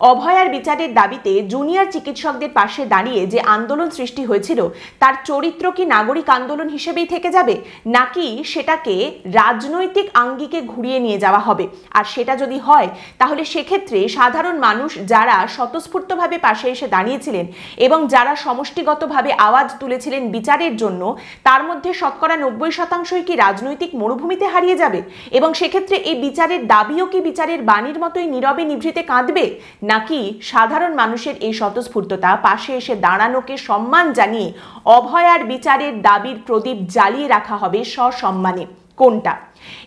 অভয়ার বিচারের দাবিতে জুনিয়র চিকিৎসকদের পাশে দাঁড়িয়ে যে আন্দোলন সৃষ্টি হয়েছিল, তার চরিত্র কি নাগরিক আন্দোলন হিসেবেই থেকে যাবে? নাকি সেটাকে রাজনৈতিক আঙ্গিকে ঘুরিয়ে নিয়ে যাওয়া হবে? আর সেটা যদি হয়, তাহলে সেক্ষেত্রে সাধারণ মানুষ যারা স্বতঃস্ফূর্তভাবে পাশে এসে দাঁড়িয়েছিলেন এবং যারা সমষ্টিগতভাবে আওয়াজ তুলেছিলেন বিচারের জন্য, তার মধ্যে শতকরা নব্বই শতাংশই কি রাজনৈতিক মরুভূমিতে হারিয়ে যাবে? এবং সেক্ষেত্রে এই বিচারের দাবিও কি বিচারের বাণীর মতোই নীরবে নিভৃতে কাঁদবে? নাকি সাধারণ মানুষের এই স্বতঃস্ফূর্ততা? পাশে এসে দাঁড়ানোকে সম্মান জানিয়ে অভয়ার বিচারের দাবির প্রদীপ জ্বালিয়ে রাখা হবে সসম্মানে। কোনটা?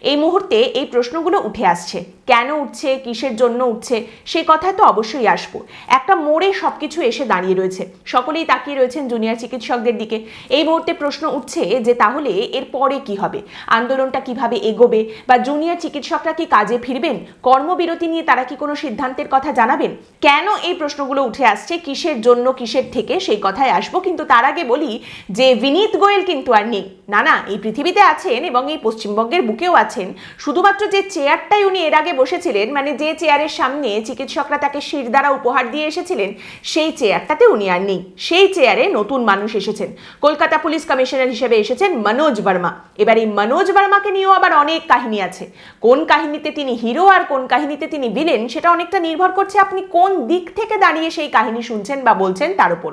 এই মুহূর্তে এই প্রশ্নগুলো উঠে আসছে। কেন উঠছে? কিসের জন্য উঠছে? সেই কথায় তো অবশ্যই আসব। একটা মোড়ে সবকিছু এসে দাঁড়িয়ে রয়েছে। সকলেই তাকিয়ে রয়েছেন জুনিয়র চিকিৎসকদের দিকে। এই মুহূর্তে প্রশ্ন উঠছে যে তাহলে এর পরে কি হবে? আন্দোলনটা কীভাবে এগোবে? বা জুনিয়র চিকিৎসকরা কি কাজে ফিরবেন? কর্মবিরতি নিয়ে তারা কি কোনো সিদ্ধান্তের কথা জানাবেন? কেন এই প্রশ্নগুলো উঠে আসছে? কিসের জন্য, কিসের থেকে? সেই কথায় আসব। কিন্তু তার আগে বলি যে, বিনীত গোয়েল কিন্তু আর নেই। না না এই পৃথিবীতে আছেন এবং এই পশ্চিমবঙ্গের বুকেও আছেন। শুধুমাত্র যে চেয়ারটাই উনি এর আগে বসেছিলেন মানে যে চেয়ারের সামনে চিকিৎসকরা তাকে শির দ্বারা উপহার দিয়ে এসেছিলেন, সেই চেয়ারটাতে উনি আর নেই। সেই চেয়ারে নতুন মানুষ এসেছেন। কলকাতা পুলিশ কমিশনার হিসেবে এসেছেন মনোজ বর্মা। এবার এই মনোজ বর্মাকে নিয়েও আবার অনেক কাহিনী আছে। কোন কাহিনীতে তিনি হিরো আর কোন কাহিনীতে তিনি ভিলেন, সেটা অনেকটা নির্ভর করছে আপনি কোন দিক থেকে দাঁড়িয়ে সেই কাহিনী শুনছেন বা বলছেন তার উপর।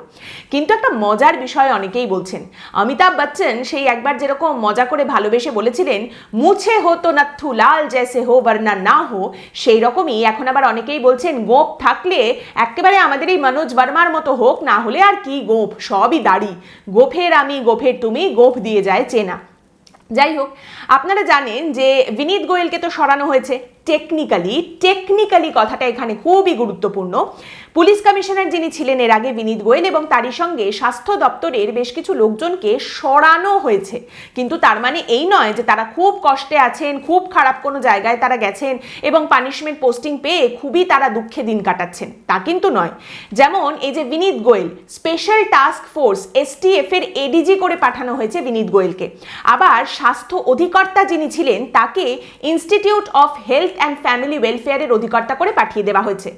কিন্তু একটা মজার বিষয় অনেকেই বলছেন। অমিতাভ বচ্চন সেই একবার যেরকম মজা করে ভালোবেসে বলেছিলেন মুছে হতো নাথু লাল জেসে হো বর্ণা না হো। সেই রকমই এখন আবার অনেকেই বলছেন, গোপ থাকলে একেবারে আমাদের এই মনোজ বর্মার মতো হোক, না হলে আর কি গোপ? সবই দাড়ি। গোফের আমি গোফের তুমি, গোপ দিয়ে যায় চেনা। যাই হোক, আপনারা জানেন যে বিনীত গোয়েলকে তো সরানো হয়েছে। টেকনিক্যালি টেকনিক্যালি কথাটা এখানে খুবই গুরুত্বপূর্ণ। পুলিশ কমিশনার যিনি ছিলেন, এর আগে বিনীত গোয়েল এবং তারই সঙ্গে স্বাস্থ্য দপ্তরের বেশ কিছু লোকজনকে সরানো হয়েছে। কিন্তু তার মানে এই নয় যে তারা খুব কষ্টে আছেন, খুব খারাপ কোনো জায়গায় তারা গেছেন এবং পানিশমেন্ট পোস্টিং পেয়ে খুবই তারা দুঃখে দিন কাটাচ্ছেন। তা কিন্তু নয়। যেমন এই যে Vineet Goel special task force STF এর এডিজি করে পাঠানো হয়েছে বিনীত গোয়েলকে। আবার স্বাস্থ্য অধিকর্তা যিনি ছিলেন, তাকে institute of health and family ওয়েলফেয়ারের অধিকর্তা করে পাঠিয়ে দেওয়া হয়েছে।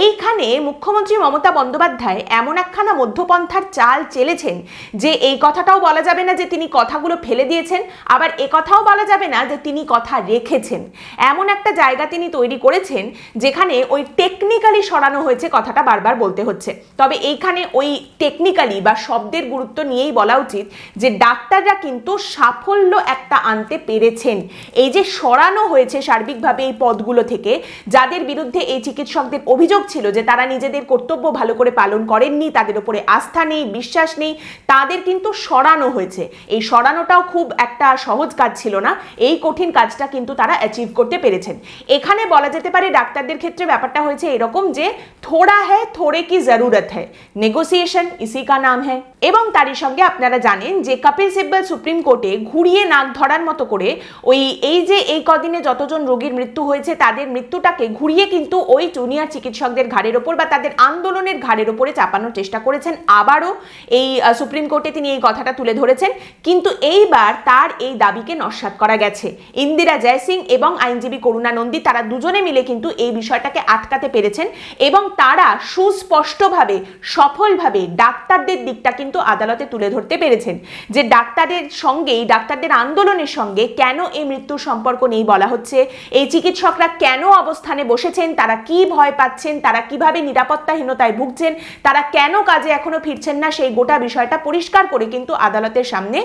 এইখানে মুখ্যমন্ত্রী মমতা বন্দ্যোপাধ্যায় এমন একখানা মধ্যপন্থার চাল চেলেছেন যে এই কথাটাও বলা যাবে না যে তিনি কথাগুলো ফেলে দিয়েছেন, আবার এ কথাও বলা যাবে না যে তিনি কথা রেখেছেন। এমন একটা জায়গা তিনি তৈরি করেছেন যেখানে ওই টেকনিক্যালি সরানো হয়েছে কথাটা বারবার বলতে হচ্ছে। তবে এইখানে ওই টেকনিক্যালি বা শব্দের গুরুত্ব নিয়েই বলা উচিত যে ডাক্তাররা কিন্তু সাফল্য একটা আনতে পেরেছেন। এই যে সরানো হয়েছে সার্বিকভাবে এই পদগুলো থেকে। যাদের বিরুদ্ধে এই চিকিৎসকদের অভিযোগ ছিল যে তারা নিজেদের কর্তব্য ভালো করে পালন করেননি, তাদের উপরে আস্থা নেই, বিশ্বাস নেই, তাদের কিন্তু সরানো হয়েছে। এই সরানোটাও খুব একটা সহজ কাজ ছিল না। এই কঠিন কাজটা কিন্তু তারা অ্যাচিভ করতে পেরেছেন। এখানে বলা যেতে পারে ডাক্তারদের ক্ষেত্রে ব্যাপারটা হয়েছে এরকম যে, থোড়া হ্যাঁ থোড়ে কি জরুরত হ্যাঁ। নেগোসিয়েশন ইসি কা নাম হ্যাঁ। এবং তারই সঙ্গে আপনারা জানেন যে, কপিল সিব্বল সুপ্রিম কোর্টে ঘুরিয়ে নাক ধরার মতো করে ওই, এই যে এই কদিনে যতজন রোগীর মৃত্যু হয়েছে, তাদের মৃত্যুটাকে ঘুরিয়ে কিন্তু ওই জুনিয়র চিকিৎসকদের ঘাড়ের ওপর বা তাদের আন্দোলনের ঘাড়ের ওপরে চাপানোর চেষ্টা করেছেন। আবারও এই সুপ্রিম কোর্টে তিনি এই কথাটা তুলে ধরেছেন। কিন্তু এইবার তার এই দাবিকে নস্যাৎ করা গেছে। ইন্দিরা জয়সিং এবং আইনজীবী করুণা নন্দী তারা দুজনে মিলে কিন্তু এই বিষয়টাকে আটকাতে পেরেছেন এবং তারা সুস্পষ্টভাবে, সফলভাবে ডাক্তারদের দিকটা কিন্তু আদালতে তুলে ধরতে পেরেছেন। যে ডাক্তারের সঙ্গেই, ডাক্তারদের আন্দোলনের সঙ্গে কেন এই মৃত্যুর সম্পর্ক নেই বলা হচ্ছে? এই চিকিৎসকরা কেন অবস্থানে বসেছেন? তারা কি ভয় পাচ্ছেন? তারা কীভাবে নিরাপত্তাহীনতায় ভুগছেন? তারা কেন কাজে এখনও ফিরছেন না? সেই গোটা বিষয়টা পরিষ্কার করে কিন্তু আদালতের সামনে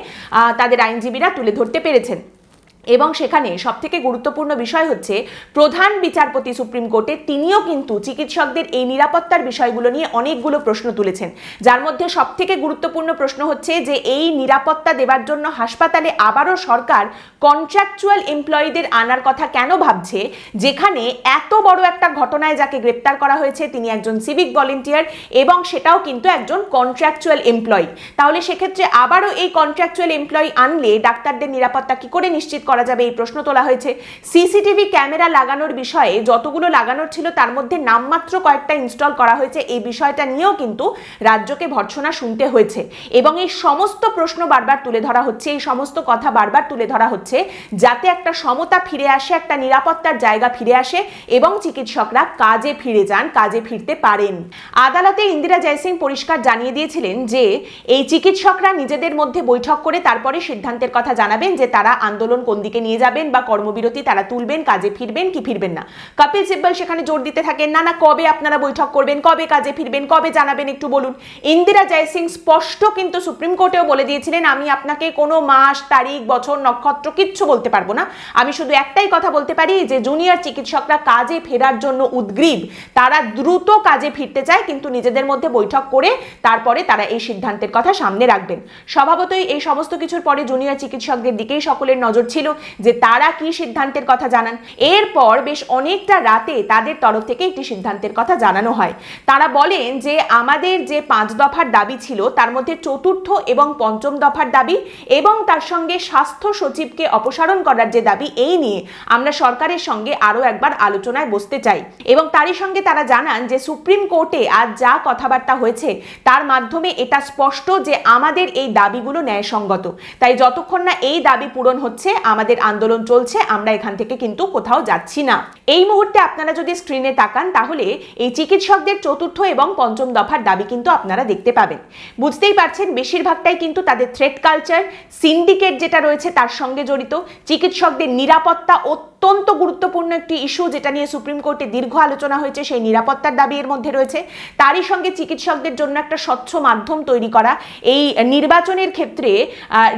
তাদের আইনজীবীরা তুলে ধরতে পেরেছেন। এবং সেখানে সবথেকে গুরুত্বপূর্ণ বিষয় হচ্ছে, প্রধান বিচারপতি সুপ্রিম কোর্টে তিনিও কিন্তু চিকিৎসকদের এই নিরাপত্তার বিষয়গুলো নিয়ে অনেকগুলো প্রশ্ন তুলেছেন। যার মধ্যে সবথেকে গুরুত্বপূর্ণ প্রশ্ন হচ্ছে যে, এই নিরাপত্তা দেবার জন্য হাসপাতালে আবারও সরকার কন্ট্রাকচুয়াল এমপ্লয়ীদের আনার কথা কেন ভাবছে? যেখানে এত বড় একটা ঘটনায় যাকে গ্রেপ্তার করা হয়েছে, তিনি একজন সিভিক ভলেন্টিয়ার এবং সেটাও কিন্তু একজন কন্ট্রাকচুয়াল এমপ্লয়ি তাহলে সেক্ষেত্রে আবারও এই কন্ট্রাকচুয়াল এমপ্লয়ি আনলে ডাক্তারদের নিরাপত্তা কি করে নিশ্চিত করা করা যাবে, এই প্রশ্ন তোলা হয়েছে। সিসিটিভি ক্যামেরা লাগানোর বিষয়ে যতগুলো লাগানোর ছিল, তার মধ্যে নামমাত্র কয়েকটা ইনস্টল করা হয়েছে। এই বিষয়টা নিয়েও কিন্তু রাজ্যকে ভর্ৎসনা শুনতে হয়েছে। এবং এই সমস্ত প্রশ্ন বারবার তুলে ধরা হচ্ছে, এই সমস্ত কথা বারবার তুলে ধরা হচ্ছে, যাতে একটা সমতা ফিরে আসে, একটা নিরাপত্তার জায়গা ফিরে আসে, এবং চিকিৎসকরা কাজে ফিরে যান, কাজে ফিরতে পারেন। আদালতে ইন্দিরা জয়সিং পরিষ্কার জানিয়ে দিয়েছিলেন যে, এই চিকিৎসকরা নিজেদের মধ্যে বৈঠক করে তারপরে সিদ্ধান্তের কথা জানাবেন যে, তারা আন্দোলন কোন দিকে নিয়ে যাবেন বা কর্মবিরতি তারা তুলবেন, কাজে ফিরবেন, কি ফিরবেন না। কপিল সিব্বল সেখানে জোর দিতে থাকেন, না না, কবে আপনারা বৈঠক করবেন, কবে কাজে ফিরবেন, কবে জানাবেন একটু বলুন। ইন্দিরা জয়সিং স্পষ্ট কিন্তু সুপ্রিম কোর্টেও বলে দিয়েছিলেন, আমি আপনাকে কোনো মাস, তারিখ, বছর, নক্ষত্র কিচ্ছু বলতে পারব না। আমি শুধু একটাই কথা বলতে পারি যে, জুনিয়র চিকিৎসকরা কাজে ফেরার জন্য উদ্গ্রীব। তারা দ্রুত কাজে ফিরতে চায়, কিন্তু নিজেদের মধ্যে বৈঠক করে তারপরে তারা এই সিদ্ধান্তের কথা সামনে রাখবেন। স্বভাবতই এই সমস্ত কিছুর পরে জুনিয়র চিকিৎসকদের দিকেই সকলের নজর ছিল। যে তারা কি সিদ্ধান্তের কথা জানান। এরপর বেশ অনেকটা রাতে তাদের তরফ থেকে একটি সিদ্ধান্তের কথা জানানো হয়। তারা বলেন যে আমাদের যে পাঁচ দফার দাবি ছিল, তার মধ্যে চতুর্থ এবং পঞ্চম দফার দাবি এবং তার সঙ্গে স্বাস্থ্য সচিবকে অপসারণ করার যে দাবি, এই নিয়ে আমরা সরকারের সঙ্গে আরও একবার আলোচনায় বসতে চাই। এবং তারই সঙ্গে তারা জানান যে সুপ্রিম কোর্টে আজ যা কথাবার্তা হয়েছে, তার মাধ্যমে এটা স্পষ্ট যে আমাদের এই দাবিগুলো ন্যায়সঙ্গত। তাই যতক্ষণ না এই দাবি পূরণ হচ্ছে আমাদের আন্দোলন চলছে, আমরা এখান থেকে কিন্তু কোথাও যাচ্ছি না। এই মুহূর্তে আপনারা যদি স্ক্রিনে তাকান, তাহলে এই চিকিৎসকদের চতুর্থ এবং পঞ্চম দফার দাবি কিন্তু আপনারা দেখতে পাবেন। বুঝতেই পারছেন, বেশিরভাগটাই কিন্তু তাদের থ্রেট কালচার সিন্ডিকেট যেটা রয়েছে তার সঙ্গে জড়িত। চিকিৎসকদের নিরাপত্তা অত্যন্ত গুরুত্বপূর্ণ একটি ইস্যু যেটা নিয়ে সুপ্রিম কোর্টে দীর্ঘ আলোচনা হয়েছে, সেই নিরাপত্তার দাবি এর মধ্যে রয়েছে। তারই সঙ্গে চিকিৎসকদের জন্য একটা স্বচ্ছ মাধ্যম তৈরি করা। এই নির্বাচনের ক্ষেত্রে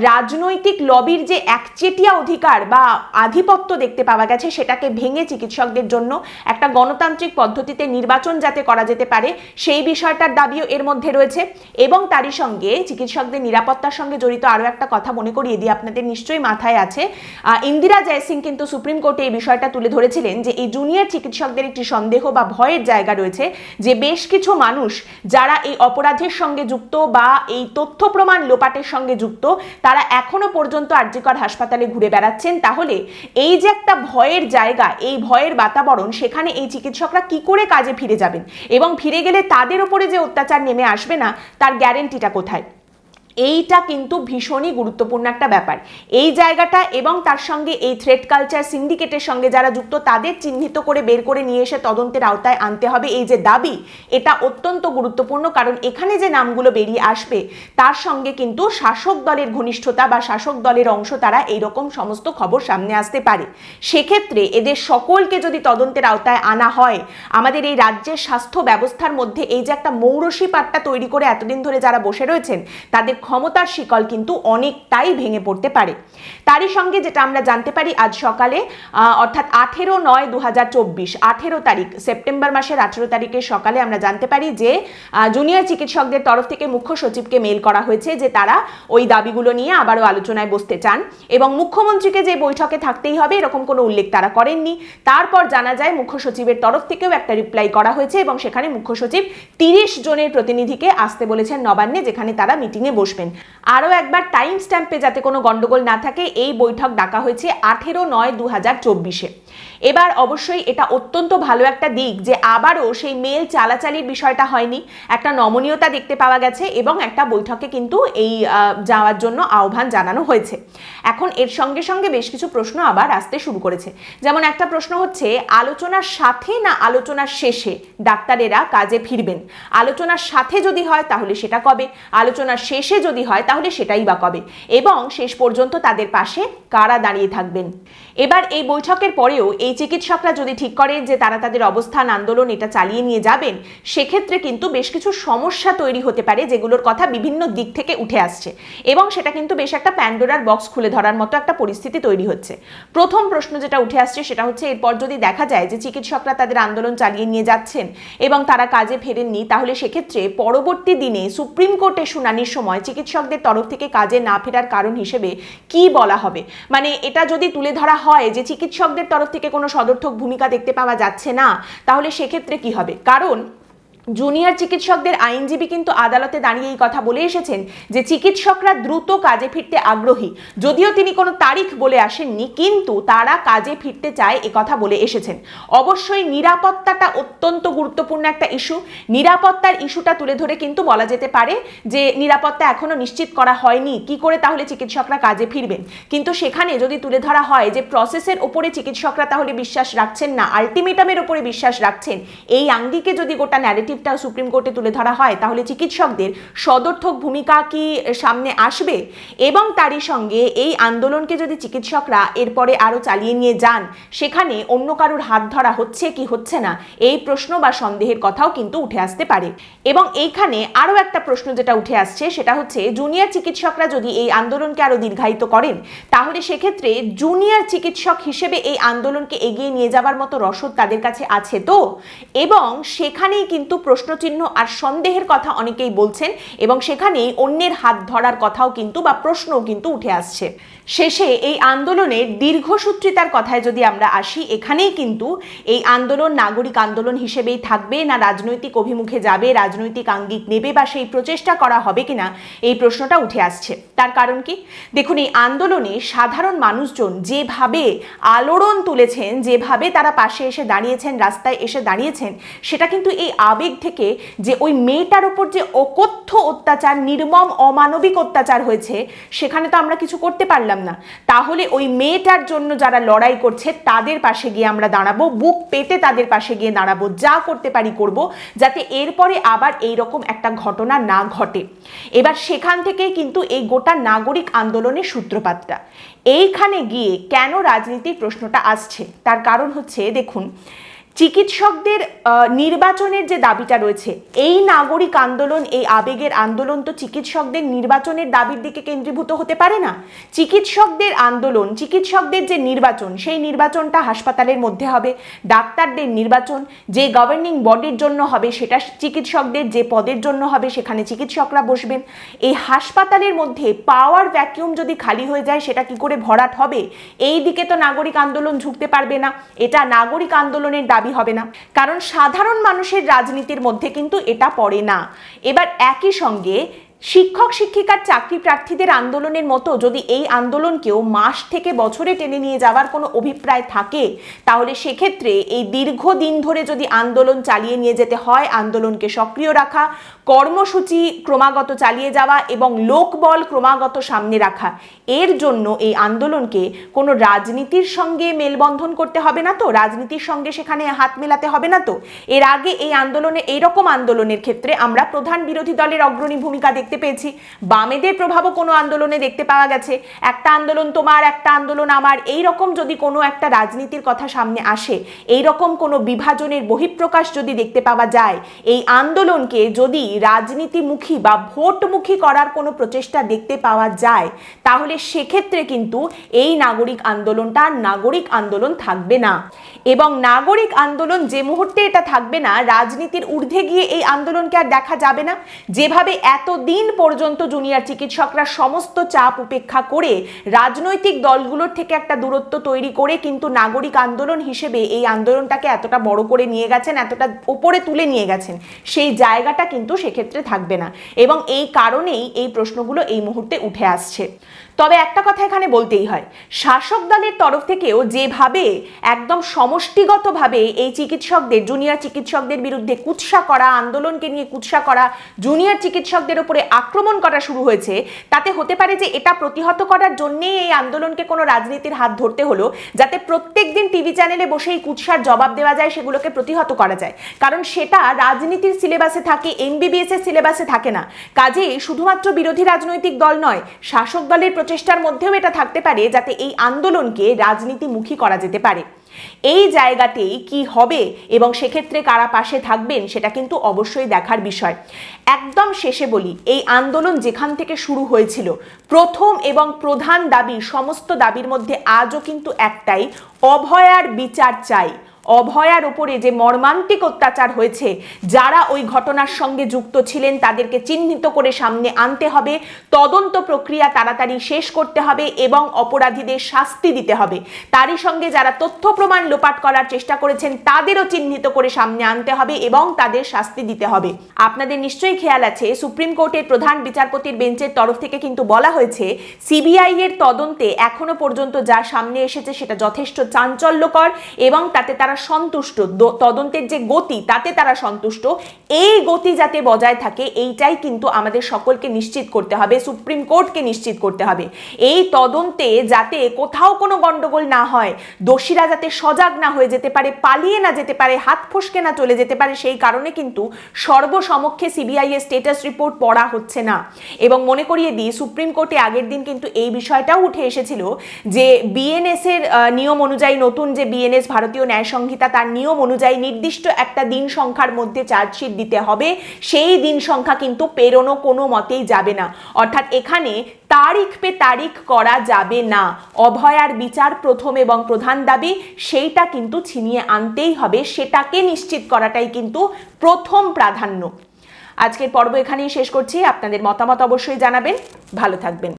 রাজনৈতিক লবির যে একচেটিয়া অধিকার বা আধিপত্য দেখতে পাওয়া গেছে, সেটাকে ভেঙে চিকিৎসকদের জন্য একটা গণতান্ত্রিক পদ্ধতিতে নির্বাচন যাতে করা যেতে পারে, সেই বিষয়টার দাবিও এর মধ্যে রয়েছে। এবং তারই সঙ্গে চিকিৎসকদের নিরাপত্তার সঙ্গে জড়িত আরও একটা কথা মনে করিয়ে দিই, আপনাদের নিশ্চয়ই মাথায় আছে। ইন্দিরা জয়সিং কিন্তু সুপ্রিম কোর্টে এই বিষয়টা তুলে ধরেছিলেন যে এই জুনিয়র চিকিৎসকদের একটি সন্দেহ বা ভয়ের জায়গা রয়েছে যে বেশ কিছু মানুষ যারা এই অপরাধের সঙ্গে যুক্ত বা এই তথ্য প্রমাণ লোপাটের সঙ্গে যুক্ত, তারা এখনও পর্যন্ত আরজিকর হাসপাতালে ঘুরে বেড়াচ্ছেন। তাহলে এই যে একটা ভয়ের জায়গা, এই ভয়ের বাতাবরণ, সেখানে এই চিকিৎসকরা কি করে কাজে ফিরে যাবেন? এবং ফিরে গেলে তাদের উপরে যে অত্যাচার নেমে আসবে না, তার গ্যারেন্টিটা কোথায়? এইটা কিন্তু ভীষণই গুরুত্বপূর্ণ একটা ব্যাপার। এই জায়গাটা এবং তার সঙ্গে এই থ্রেড কালচার সিন্ডিকেটের সঙ্গে যারা যুক্ত, তাদের চিহ্নিত করে বের করে নিয়ে এসে তদন্তের আওতায় আনতে হবে। এই যে দাবি, এটা অত্যন্ত গুরুত্বপূর্ণ কারণ এখানে যে নামগুলো বেরিয়ে আসবে, তার সঙ্গে কিন্তু শাসক দলের ঘনিষ্ঠতা বা শাসক দলের অংশ তারা এইরকম সমস্ত খবর সামনে আসতে পারে। সেক্ষেত্রে এদের সকলকে যদি তদন্তের আওতায় আনা হয়, আমাদের এই রাজ্যের স্বাস্থ্য ব্যবস্থার মধ্যে এই যে একটা মৌরসী পাট্টা তৈরি করে এতদিন ধরে যারা বসে রয়েছেন, তাদের ক্ষমতার শিকল কিন্তু অনেকটাই ভেঙে পড়তে পারে। তারই সঙ্গে যেটা আমরা জানতে পারি, আজ সকালে অর্থাৎ আঠেরো নয় দু হাজার চব্বিশ, আঠেরো তারিখ, সেপ্টেম্বর মাসের আঠেরো তারিখের সকালে আমরা জানতে পারি যে জুনিয়র চিকিৎসকদের তরফ থেকে মুখ্য সচিবকে মেল করা হয়েছে যে তারা ওই দাবিগুলো নিয়ে আবারও আলোচনায় বসতে চান এবং মুখ্যমন্ত্রীকে যে বৈঠকে থাকতেই হবে এরকম কোনো উল্লেখ তারা করেননি। তারপর জানা যায়, মুখ্য সচিবের তরফ থেকেও একটা রিপ্লাই করা হয়েছে এবং সেখানে মুখ্য সচিব তিরিশ জনের প্রতিনিধিকে আসতে বলেছেন নবান্নে, যেখানে তারা মিটিংয়ে বসবেন। আরও একবার টাইম স্ট্যাম্পে যাতে কোনো গণ্ডগোল না থাকে, এই বৈঠক ডাকা হয়েছে আঠেরো নয় দু হাজার চব্বিশে। এবার অবশ্যই এটা অত্যন্ত ভালো একটা দিক যে আবারও সেই মেল চালাচালির বিষয়টা হয়নি। একটা নমনীয়তা দেখতে পাওয়া গেছে এবং একটা বৈঠকে কিন্তু এই যাওয়ার জন্য আহ্বান জানানো হয়েছে। এখন এর সঙ্গে সঙ্গে বেশ কিছু প্রশ্ন আবার আসতে শুরু করেছে। যেমন একটা প্রশ্ন হচ্ছে, আলোচনার সাথে না আলোচনার শেষে ডাক্তারেরা কাজে ফিরবেন? আলোচনার সাথে যদি হয় তাহলে সেটা কবে? আলোচনার শেষে যদি হয় তাহলে সেটাই বা কবে? এবং শেষ পর্যন্ত তাদের পাশে কারা দাঁড়িয়ে থাকবেন? এবার এই বৈঠকের পরেও এই চিকিৎসকরা যদি ঠিক করেন যে তারা তাদের অবস্থান, আন্দোলন এটা চালিয়ে নিয়ে যাবেন, সেক্ষেত্রে কিন্তু বেশ কিছু সমস্যা তৈরি হতে পারে যেগুলোর কথা বিভিন্ন দিক থেকে উঠে আসছে। এবং সেটা কিন্তু বেশ একটা প্যান্ডোরার বক্স খুলে ধরার মতো একটা পরিস্থিতি তৈরি হচ্ছে। প্রথম প্রশ্ন যেটা উঠে আসছে সেটা হচ্ছে, এরপর যদি দেখা যায় যে চিকিৎসকরা তাদের আন্দোলন চালিয়ে নিয়ে যাচ্ছেন এবং তারা কাজে ফেরেননি, তাহলে সেক্ষেত্রে পরবর্তী দিনে সুপ্রিম কোর্টে শুনানির সময় চিকিৎসকদের তরফ থেকে কাজে না ফেরার কারণ হিসেবে কি বলা হবে? মানে এটা যদি তুলে ধরা হয় যে চিকিৎসকদের তরফ থেকে কোনো সদর্থক ভূমিকা দেখতে পাওয়া যাচ্ছে না তাহলে সেক্ষেত্রে কি হবে? কারণ জুনিয়র চিকিৎসকদের আইনজীবী কিন্তু আদালতে দাঁড়িয়ে এই কথা বলে এসেছেন যে চিকিৎসকরা দ্রুত কাজে ফিরতে আগ্রহী। যদিও তিনি কোনো তারিখ বলে আসেননি, কিন্তু তারা কাজে ফিরতে চায় কথা বলে এসেছেন। অবশ্যই নিরাপত্তাটা অত্যন্ত গুরুত্বপূর্ণ একটা ইস্যু। নিরাপত্তার ইস্যুটা তুলে ধরে কিন্তু বলা যেতে পারে যে নিরাপত্তা এখনও নিশ্চিত করা হয়নি। কি করে তাহলে চিকিৎসকরা কাজে ফিরবেন? কিন্তু সেখানে যদি তুলে ধরা হয় যে প্রসেসের ওপরে চিকিৎসকরা তাহলে বিশ্বাস রাখছেন না, আলটিমেটামের ওপরে বিশ্বাস রাখছেন, এই আঙ্গিকে যদি গোটা ন্যারেটিভটা সুপ্রিম কোর্টে তুলে ধরা হয়, তাহলে চিকিৎসকদের সদর্থক ভূমিকা কি সামনে আসবে? এবং তারই সঙ্গে এই আন্দোলনকে যদি চিকিৎসকরা এরপরে আরও চালিয়ে নিয়ে যান, সেখানে অন্য কারোর হাত ধরা হচ্ছে কি হচ্ছে না? এই প্রশ্ন বা সন্দেহের কথাও কিন্তু উঠে আসতে পারে। এবং এইখানে আরও একটা প্রশ্ন যেটা উঠে আসছে, সেটা হচ্ছে জুনিয়র চিকিৎসকরা যদি এই আন্দোলনকে আরও দীর্ঘায়িত করেন, তাহলে সেক্ষেত্রে জুনিয়র চিকিৎসক হিসেবে এই আন্দোলনকে এগিয়ে নিয়ে যাবার মতো রসদ তাদের কাছে আছে তো? এবং সেখানেই কিন্তু প্রশ্নচিহ্ন আর সন্দেহের কথা অনেকেই বলছেন এবং সেখানেই অন্যের হাত ধরার কথাও কিন্তু বা প্রশ্নও কিন্তু উঠে আসছে। শেষে এই আন্দোলনের দীর্ঘসূত্রিতার কথায় যদি আমরা আসি, এখানেই কিন্তু এই আন্দোলন নাগরিক আন্দোলন হিসেবেই থাকবে, না রাজনৈতিক অভিমুখে যাবে, রাজনৈতিক আঙ্গিক নেবে বা সেই প্রচেষ্টা করা হবে কিনা, এই প্রশ্নটা উঠে আসছে। তার কারণ কি? দেখুন, এই আন্দোলনে সাধারণ মানুষজন যেভাবে আলোড়ন তুলেছেন, যেভাবে তারা পাশে এসে দাঁড়িয়েছেন, রাস্তায় এসে দাঁড়িয়েছেন, সেটা কিন্তু এই আবেগ থেকে যে ওই মেয়েটার ওপর যে অকথ্য অত্যাচার, নির্মম অমানবিক অত্যাচার হয়েছে, সেখানে তো আমরা কিছু করতে পারলাম না। তাহলে ওই মেয়েটার জন্য যারা লড়াই করছে, তাদের পাশে গিয়ে আমরা দাঁড়াবো, বুক পেতে তাদের পাশে গিয়ে দাঁড়াবো, যা করতে পারি করব, যাতে এরপরে আবার এই রকম একটা ঘটনা না ঘটে। এবার সেখান থেকেই কিন্তু এই গোটা নাগরিক আন্দোলনের সূত্রপাতটা। এইখানে গিয়ে কেন রাজনীতির প্রশ্নটা আসছে? তার কারণ হচ্ছে, দেখুন চিকিৎসকদের নির্বাচনের যে দাবিটা রয়েছে, এই নাগরিক আন্দোলন, এই আবেগের আন্দোলন তো চিকিৎসকদের নির্বাচনের দাবির দিকে কেন্দ্রীভূত হতে পারে না। চিকিৎসকদের আন্দোলন, চিকিৎসকদের যে নির্বাচন, সেই নির্বাচনটা হাসপাতালের মধ্যে হবে, ডাক্তারদের নির্বাচন, যে গভর্নিং বডির জন্য হবে, সেটা চিকিৎসকদের যে পদের জন্য হবে, সেখানে চিকিৎসকরা বসবেন। এই হাসপাতালের মধ্যে পাওয়ার ভ্যাকিউম যদি খালি হয়ে যায়, সেটা কি করে ভরাট হবে? এই দিকে তো নাগরিক আন্দোলন ঝুঁকতে পারবে না। এটা নাগরিক আন্দোলনের দাবি হবে না। কারণ সাধারণ মানুষের রাজনীতির মধ্যে কিন্তু এটা পড়ে না। এবার একই সঙ্গে শিক্ষক, শিক্ষিকার, চাকরি প্রার্থীদের আন্দোলনের মতো যদি এই আন্দোলনকেও মাস থেকে বছরে টেনে নিয়ে যাওয়ার কোনো অভিপ্রায় থাকে, তাহলে সেক্ষেত্রে এই দীর্ঘদিন ধরে যদি আন্দোলন চালিয়ে নিয়ে যেতে হয়, আন্দোলনকে সক্রিয় রাখা, কর্মসূচি ক্রমাগত চালিয়ে যাওয়া এবং লোকবল ক্রমাগত সামনে রাখা, এর জন্য এই আন্দোলনকে কোনো রাজনীতির সঙ্গে মেলবন্ধন করতে হবে না তো? রাজনীতির সঙ্গে সেখানে হাত মেলাতে হবে না তো? এর আগে এই আন্দোলনে এইরকম আন্দোলনের ক্ষেত্রে আমরা প্রধান বিরোধী দলের অগ্রণী ভূমিকা দেখতে পেয়েছি। বামেদের প্রভাবও কোনো আন্দোলনে দেখতে পাওয়া গেছে। একটা আন্দোলন তোমার, একটা আন্দোলন আমার। এই রকম যদি কোনো একটা রাজনীতির কথা সামনে আসে এই রকম কোনো বিভাজনের বহিঃপ্রকাশ যদি দেখতে পাওয়া যায়, এই আন্দোলনকে যদি রাজনীতিমুখী বা ভোটমুখী করার কোনো প্রচেষ্টা দেখতে পাওয়া যায়, তাহলে সেক্ষেত্রে কিন্তু এই নাগরিক আন্দোলনটা নাগরিক আন্দোলন থাকবে না। এবং নাগরিক আন্দোলন যে মুহূর্তে এটা থাকবে না, রাজনীতির ঊর্ধ্বে গিয়ে এই আন্দোলনকে আর দেখা যাবে না। যেভাবে এতদিন পর্যন্ত জুনিয়র চিকিৎসকরা সমস্ত চাপ উপেক্ষা করে রাজনৈতিক দলগুলোর থেকে একটা দূরত্ব তৈরি করে কিন্তু নাগরিক আন্দোলন হিসেবে এই আন্দোলনটাকে এতটা বড় করে নিয়ে গেছেন, এতটা ওপরে তুলে নিয়ে গেছেন। সেই জায়গাটা কিন্তু সেক্ষেত্রে থাকবে না। এবং এই কারণেই এই প্রশ্নগুলো এই মুহূর্তে উঠে আসছে। তবে একটা কথা এখানে বলতেই হয়। শাসক দলের তরফ থেকেও যেভাবে একদম সমষ্টিগতভাবে এই চিকিৎসকদের জুনিয়র চিকিৎসকদের বিরুদ্ধে কুৎসা করা, আন্দোলনকে নিয়ে কুৎসা করা জুনিয়র চিকিৎসকদের উপরে আক্রমণ করা শুরু হয়েছে, তাতে হতে পারে যে এটা প্রতিহত করার জন্যেই এই আন্দোলনকে কোনো রাজনীতির হাত ধরতে হলো, যাতে প্রত্যেক দিন টিভি চ্যানেলে বসে এই কুৎসার জবাব দেওয়া যায়, সেগুলোকে প্রতিহত করা যায়। কারণ সেটা রাজনীতির সিলেবাসে থাকে এমবিবিএস এর সিলেবাসে থাকে না। কাজেই শুধুমাত্র বিরোধী রাজনৈতিক দল নয়, শাসক দলের প্রচেষ্টার মধ্যেও এটা থাকতে পারে যাতে এই আন্দোলনকে রাজনীতিমুখী করা যেতে পারে। এই জায়গাতেই কি হবে এবং সেক্ষেত্রে কারা পাশে থাকবেন সেটা কিন্তু অবশ্যই দেখার বিষয়। একদম শেষে বলি, এই আন্দোলন যেখান থেকে শুরু হয়েছিল, প্রথম এবং প্রধান দাবি, সমস্ত দাবির মধ্যে আজও কিন্তু একটাই অভয়ার বিচার চাই। অভয়ার উপরে যে মর্মান্তিক অত্যাচার হয়েছে, যারা ওই ঘটনার সঙ্গে যুক্ত ছিলেন, তাদেরকে চিহ্নিত করে সামনে আনতে হবে। তদন্ত প্রক্রিয়া তাড়াতাড়ি শেষ করতে হবে এবং অপরাধীদের শাস্তি দিতে হবে। তারই সঙ্গে যারা তথ্য প্রমাণ লোপাট করার চেষ্টা করেছেন, তাদেরও চিহ্নিত করে সামনে আনতে হবে এবং তাদের শাস্তি দিতে হবে। আপনাদের নিশ্চয়ই খেয়াল আছে, সুপ্রিম কোর্টের প্রধান বিচারপতির বেঞ্চের তরফ থেকে কিন্তু বলা হয়েছে, সিবিআই এর তদন্তে এখনও পর্যন্ত যা সামনে এসেছে সেটা যথেষ্ট চাঞ্চল্যকর এবং তাতে তারা সন্তুষ্ট। তদন্তের যে গতি, তাতে তারা সন্তুষ্ট। এই গতি যাতে বজায় থাকে, এইটাই কিন্তু আমাদের সকলকে নিশ্চিত করতে হবে, সুপ্রিম কোর্টকে নিশ্চিত করতে হবে। এই তদন্তে যাতে কোথাও কোনো গন্ডগোল না হয়, দোষীরা যাতে সজাগ না হয়ে যেতে পারে, পালিয়ে না যেতে পারে, হাত ফসকে না চলে যেতে পারে, সেই কারণে কিন্তু সর্বসমক্ষে সিবিআই এর স্টেটাস রিপোর্ট পড়া হচ্ছে না। এবং মনে করিয়ে দিই, সুপ্রিম কোর্টে আগের দিন কিন্তু এই বিষয়টাও উঠে এসেছিল যে বিএনএস এর নিয়ম অনুযায়ী নতুন যে বিএনএস, ভারতীয় ন্যায় সংহিতা তার নিয়ম অনুযায়ী নির্দিষ্ট একটা দিন সংখ্যার মধ্যে চার্জশিট দিতে হবে। সেই দিন সংখ্যা কিন্তু পেরোনো কোনো মতেই যাবে না। অর্থাৎ এখানে তারিখ পে তারিখ করা যাবে না। অভয়ার বিচার প্রথম এবং প্রধান দাবি, সেইটা কিন্তু ছিনিয়ে আনতেই হবে। সেটাকে নিশ্চিত করাটাই কিন্তু প্রথম প্রাধান্য। আজকের পর্ব এখানেই শেষ করছি। আপনাদের মতামত অবশ্যই জানাবেন। ভালো থাকবেন।